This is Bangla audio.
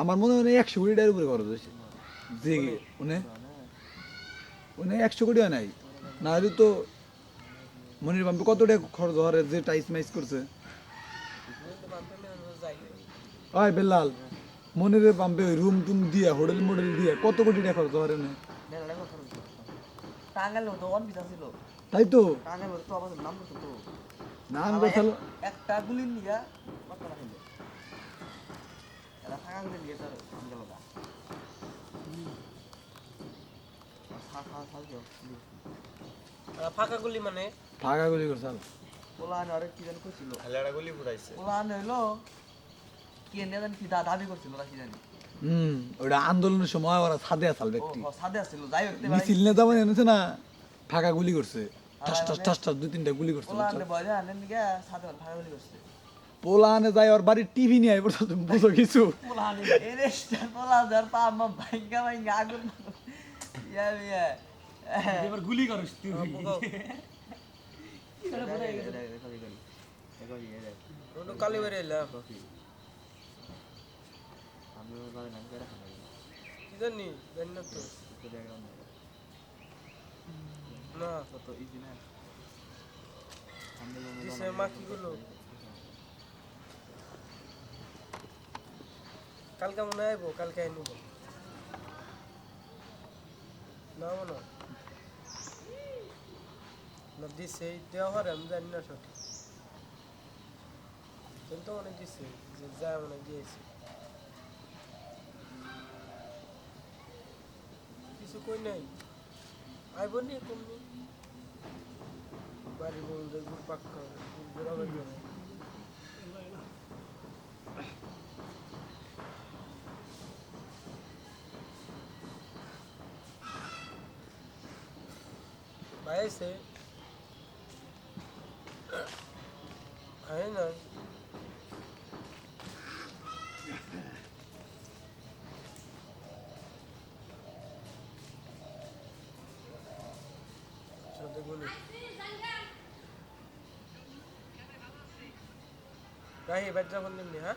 আমার মনে হয় একশো কোটি টাকার উপরে খরচ হয়েছে। যে উনি উনি একশো কোটি হয় নাই। না হলে তো মনির বাম্পে কত টাকা খরচ হরে যে টাইস মাইস করছে। ওই বেলাল মনিরের পাম্পে ওই রুম টুম দিয়া হোটেল মোটেল দিয়া কত কোটি টাকা খরচ হরে না তাই তো? নাম কথা একটা গুলি নিয়ে ফাঁকা গুলি মানে? ফাঁকা গুলি করছে পোলা আরে কি জানি করছিল? হেলাড়া গুলি ফুটাইছে পোলা হইল কি এনে জানি কি দাবি করছিল না কি জানি। হুম ওটা আন্দোলনের সময় ওরা ছাদে আসাল ব্যক্তি। হ, আসছিল যাই হোক মিছিল নেতা মানে এনেছে না ফাঁকা গুলি করছে। ঠাস ঠাস ঠাস ঠাস দুই তিনটা গুলি করছে পোলা বুঝছ? আনে বলে আনে ফাঁকা গুলি করছে। পোলা আনে যায় ওর বাড়ির টিভি নিয়ে আই পড়ছো তুমি বুঝো কিছু। পোলা আনে এ রেস্টার পোলা যার পা আমা ভাঙ্গা ভাঙ্গা আগুন ইয়া ইয়া। এবার গুলি করিস তুই। এলাম কি জানি জানি না তো। না দিছে মা কি গুলো কালকে মনে আইব, কালকে আই নিব না মনে। না, দিছে, দেওয়া হয় আমি জানি না সঠিক। কিন্তু অনেক দিছে, যে যা মনে দিয়েছে। কিছু কই নাই। আইব নি কমনি বাড়ি বলতে গুড় পাক করে भय से है ना? कहीं बच्चा बंदी हाँ?